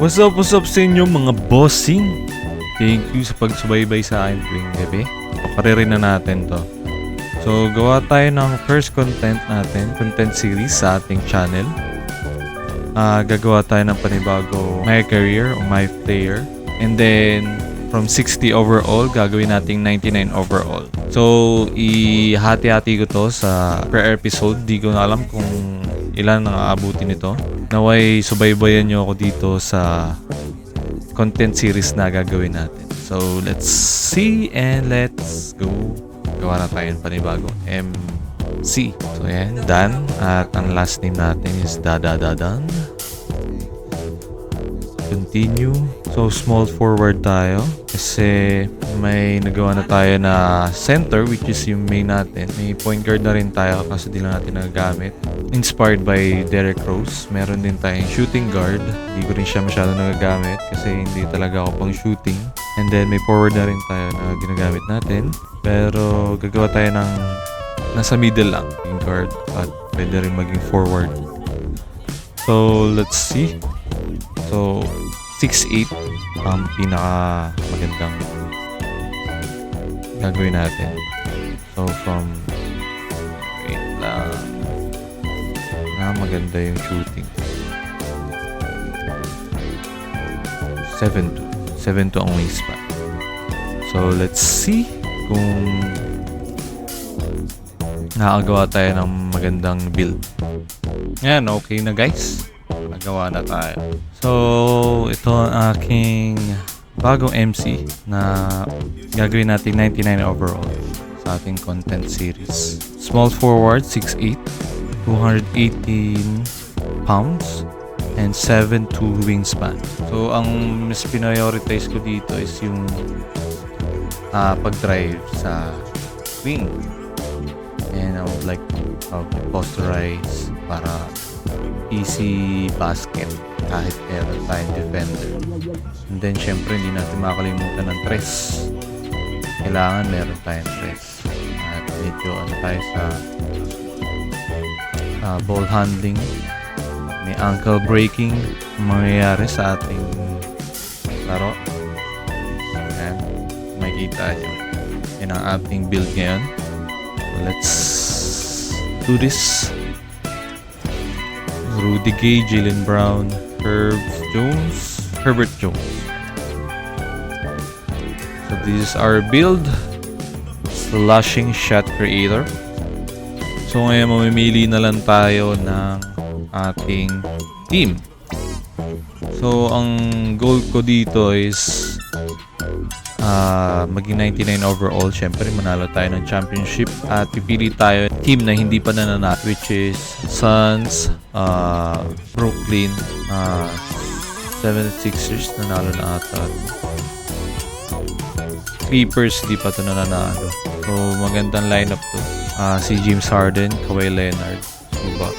What's up, what's up sa inyo mga bossing? Thank you sa pagsubaybay sa akin tuwing gabi. Pakaririn na natin to. So, gawa tayo ng first content natin, content series sa ating channel. Ah, gagawa tayo ng panibago My Career o My Player. And then, from 60 overall, gagawin nating 99 overall. So, ihati-hati ko to sa per episode. Di ko na alam kung ilan ang aabutin nito. Naway, subaybayan nyo ako dito sa content series na gagawin natin. So, let's see and let's go. Gawa na tayo ng panibagong MC. So, yan. Dan. At ang last name natin is Dadadadan. Continue. So, small forward tayo. Kasi may nagawa na tayo na center which is yung main natin. May point guard na rin tayo kasi di lang natin nagagamit. Inspired by Derek Rose. Meron din tayong shooting guard. Hindi ko rin siya masyado nagagamit kasi hindi talaga ako pang shooting. And then may forward na rin tayo na ginagamit natin. Pero gagawa tayo ng nasa middle lang yung guard at pwede rin maging forward. So, let's see. So, 6'8 ang pinaka magandang gagawin natin. So, from wait lang na maganda yung shooting. 7'2 7'2 ang wingspan. So, let's see kung nakagawa tayo ng magandang build. Yan, okay na guys. Nagawa na tayo. So, ito ang aking bagong MC na gagawin natin 99 overall sa ating content series. Small forward, 6'8", 218 pounds, and 7'2 wingspan. So, ang mas prioritize ko dito is yung ah, pag-drive sa wing. And I would like to uh, posterize para easy basket kahit meron tayong defender. And then, syempre, hindi natin makakalimutan ng tres. Kailangan meron tayong tres. At medyo ano tayo sa ah, ball handling. May ankle breaking ang mangyayari sa ating laro. Ayan. Makikita nyo. Yan ang ating build ngayon. Let's do this. Rudy Gay, Jalen Brown, Herb Jones, Herbert Jones. So this is our build. Slashing Shot Creator. So ngayon mamimili na lang tayo ng ating team. So ang goal ko dito is ah maging 99 overall. Syempre manalo tayo ng championship at pipili tayo team na hindi pa nananat which is Suns, ah Brooklyn, ah 76ers nanalo na ata. Clippers di pa to nananalo. So magandang lineup to. Ah si James Harden, Kawhi Leonard, Zubac.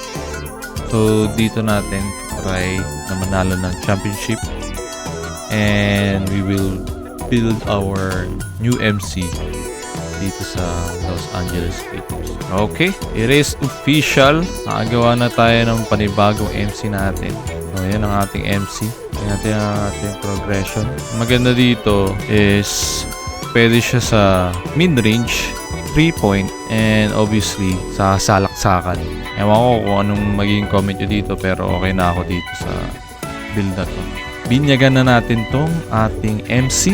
So dito natin try na manalo ng championship and we will build our new MC dito sa Los Angeles Clippers. Okay, it is official. Nakagawa na tayo ng panibagong MC natin. So, yan ang ating MC. Yan natin ang ating progression. Maganda dito is pwede siya sa mid-range, 3-point, and obviously sa salaksakan. Ewan ko kung anong magiging comment nyo dito pero okay na ako dito sa build na to. Binyagan na natin tong ating MC